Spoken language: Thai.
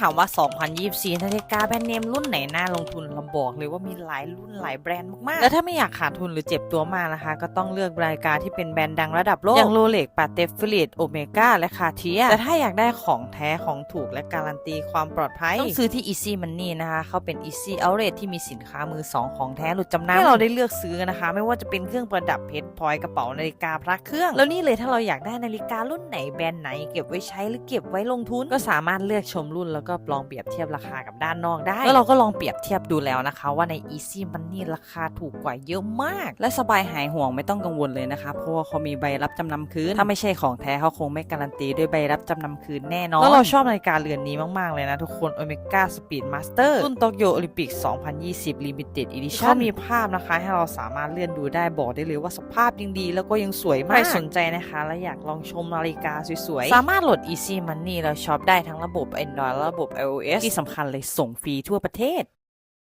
ถามว่า 2024 นาฬิกาแบรนด์เนมรุ่นไหนน่าลงทุนเราบอกเลยว่ามีหลายรุ่นหลายแบรนด์มากๆ แล้วถ้าไม่อยากขาดทุนหรือเจ็บตัวมากนะคะ ก็ต้องเลือกรายการที่เป็นแบรนด์ดังระดับโลก อย่างโรเล็กปาเตฟิลิตโอเมก้าและคาเทียแต่ถ้าอยากได้ของแท้ของถูกและการันตีความปลอดภัย ต้องซื้อที่ Easy Money นะคะเขาเป็น Easy Outlet ที่มีสินค้ามือสองของแท้หลุดจำนำให้เราได้เลือกซื้อนะคะ ไม่ว่าจะเป็นเครื่องประดับเพชรพลอยกระเป๋านาฬิกาพระเครื่อง แล้วนี่เลยถ้าเราอยากได้นาฬิการุ่นไหนแบรนด์ไหน เก็บไว้ใช้หรือเก็บไว้ลงทุนก็สามารถเลือกชมรุ่นแล้วก็ลองเปรียบเทียบราคากับด้านนอกได้ แล้วเราก็ลองเปรียบเทียบดูแล้วนะคะ ว่าใน Easy Money ราคาถูกกว่าเยอะมาก และสบายหายห่วงไม่ต้องกังวลเลยนะคะเพราะว่าเขามีใบรับจำนำคืน ถ้าไม่ใช่ของแท้เขาคงไม่การันตีด้วยใบรับจำนำคืนแน่นอน แล้วเราชอบนาฬิกาเรือนนี้มากๆเลยนะทุกคน Omega Speed Master รุ่นโตเกียวโอลิมปิก 2020 Limited Edition เขามีภาพนะคะ ให้เราสามารถเลื่อนดูได้บอกได้เลยว่าสภาพยังดี แล้วก็ยังสวยมากใครสนใจนะคะ และอยากลองชมนาฬิกาสวยๆสามารถโหลด Easy Money แล้วช็อปได้ทั้งระบบ Android และระบบ iOS ที่สำคัญเลยส่งฟรีทั่วประเทศ